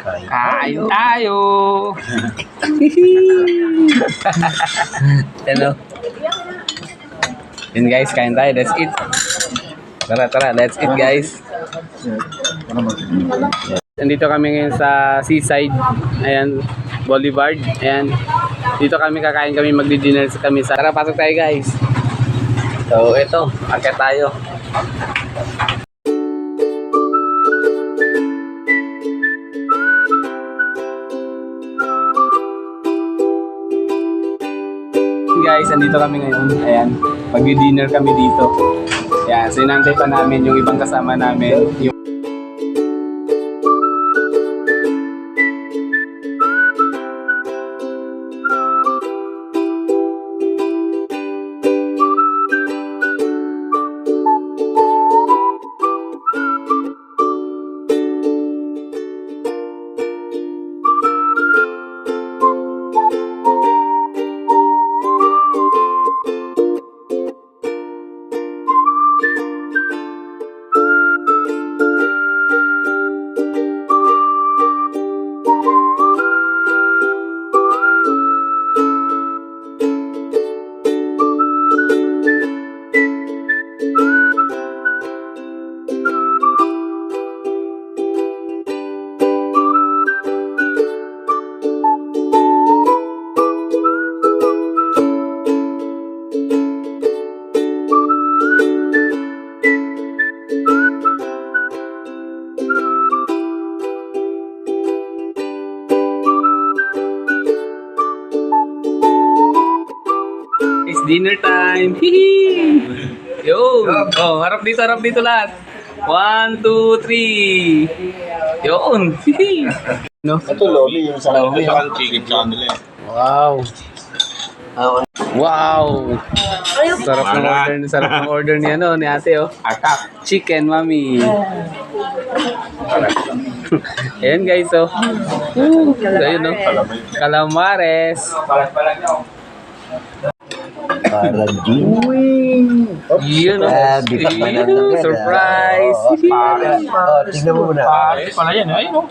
Kain tayo! Hello. Yun guys, kain tayo. Let's eat. Tara, tara. Let's eat guys. Nandito kami ngayon sa seaside. Ayan, Boulevard. Ayan. Dito kami kakain kami magdi-dinner kami sa... Tara, pasok tayo guys. So, ito. Akit tayo. Guys, andito kami ngayon. Ayan, magdi-dinner kami dito. Ayan, so pa namin yung ibang kasama namin. Yung dinner time! Hihi! Yo! Oh, harap dito, harap dito lahat. One, two, three. Yun! Hihi! No? Ito loli yung sa loli. Saka chicken sa kanila eh. Wow! Wow! Sarap ng order, sarap ng order ni ano, ni ate oh. Atak. Chicken, mami. Ayan guys, oh. Woo! Ayun, oh. Calamares. Parang Jing. Yun, oh. Ah, di pa man ang Yun, nakita. Surprise! Oh, tingnan mo muna. Pare pala yan. Ayun o.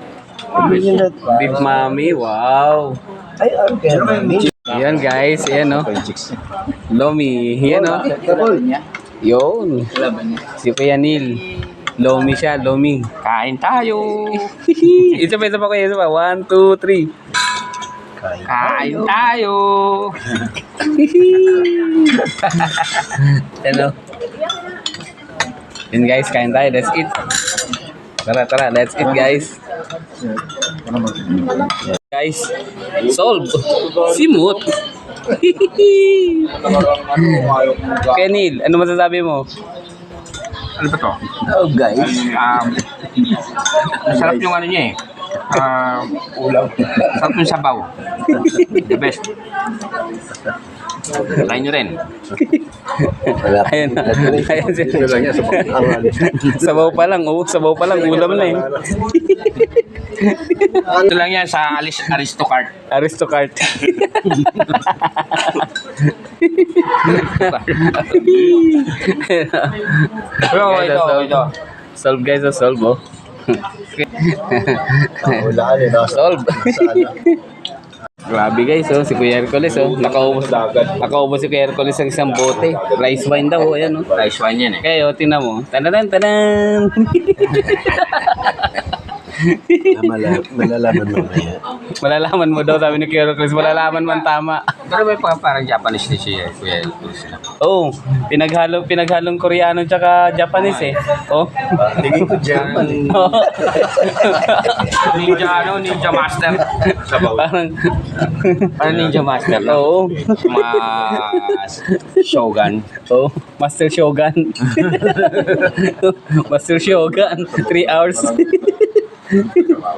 Beef mami, wow. Ay, okay. Mami. Ayan guys, ayan oh. Lomi, ayan oh. Yun. Si Kuya Neil. Lomi siya, Lomi. Kain tayo. isa pa, isa pa kuya, isa pa. One, two, three. Kain tayo. Hello. Yun guys, kain tayo. Let's eat. Tara, tara. Let's eat guys. Guys, solve. Simut. Kenil, ano masasabi mo? Ano ba to? Oh, guys. Um, masarap yung ano niya eh. Um, ulam. Sarap yung sabaw. The best. Try nyo rin. Wala. Ayan na. Ayan si Ang Sabaw pa lang, oh. Sabaw pa lang, ulam na eh. Ito lang yan sa Alice Aristocart. Aristocrat. Pero ito, ito. Solve guys, solve oh. Wala ka rin. Solve. Grabe guys, oh, si Kuya Hercules, oh, nakaubos Nakaubos si Kuya Hercules sa isang bote. Rice wine daw, oh, ayan, oh. Rice wine yan eh. Kaya, oh, tingnan mo. Tananan, tanan. Mala- Malalaman mo kaya. malalaman mo daw, sabi ni Kuya Hercules, malalaman man tama. Pero may pa- parang Japanese dish siya eh. Kuya Cruz. Oh, pinaghalo, pinaghalong Koreano tsaka Japanese eh. Oh. Tingin ko Japan. Ninja ano, Ninja Master. Sabaw. Parang, Parang Ninja Master oo. Mas Shogun. Oh, Master Shogun. Master Shogun. 3 hours. Wow.